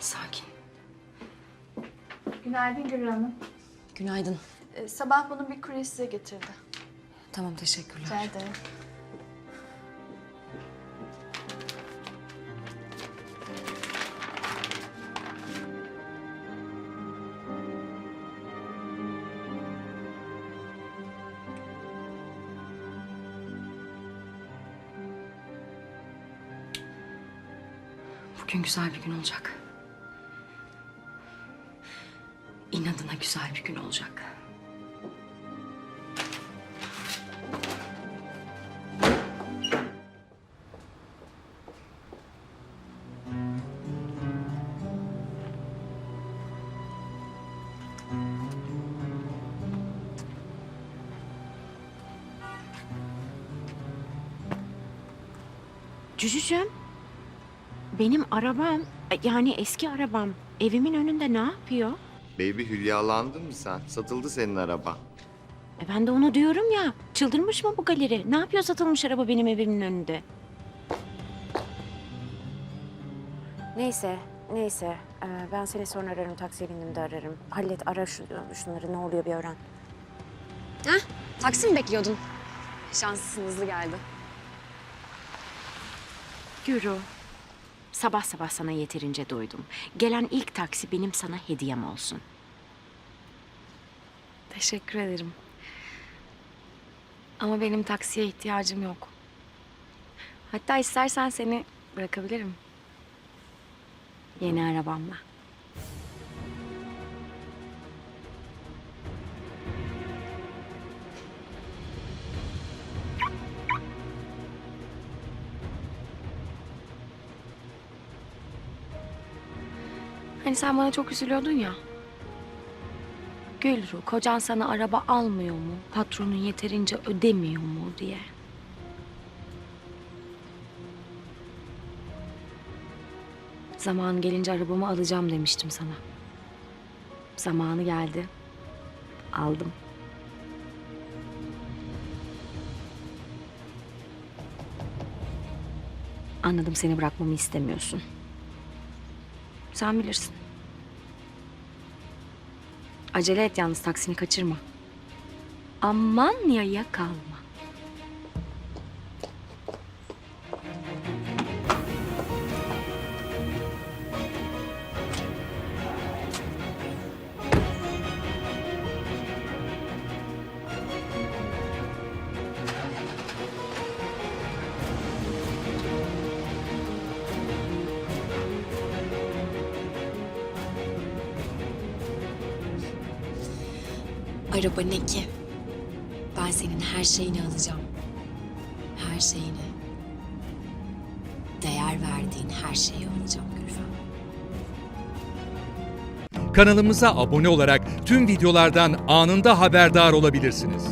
Sakin. Günaydın Gülür Hanım. Günaydın. Ee, sabah bunu bir kurye size getirdi. Tamam teşekkürler. Rica ederim. Bugün güzel bir gün olacak. İnadına güzel bir gün olacak. Cücücüm, benim arabam, yani eski arabam evimin önünde ne yapıyor? Baby hülyalandın mı sen? Satıldı senin araba. E ben de onu diyorum ya, çıldırmış mı bu galeri? Ne yapıyor satılmış araba benim evimin önünde? Neyse, neyse. Ee, ben seni sonra ararım, taksiye bindiğimde ararım. Hallet, ara şu, şunları, ne oluyor bir öğren. Taksi mi bekliyordun? Şanslısın hızlı geldi. Gürü, sabah sabah sana yeterince doydum. Gelen ilk taksi benim sana hediyem olsun. Teşekkür ederim. Ama benim taksiye ihtiyacım yok. Hatta istersen seni bırakabilirim. Yeni arabamla. Hani sen bana çok üzülüyordun ya. Gülru, kocan sana araba almıyor mu? Patronun yeterince ödemiyor mu diye. Zaman gelince arabamı alacağım demiştim sana. Zamanı geldi. Aldım. Anladım seni bırakmamı istemiyorsun. Sen bilirsin. Acele et yalnız taksini kaçırma. Aman yaya kalma. Araba ne ki? Ben senin her şeyini alacağım. Her şeyini. Değer verdiğin her şeyi alacağım Gülfem. Kanalımıza abone olarak tüm videolardan anında haberdar olabilirsiniz.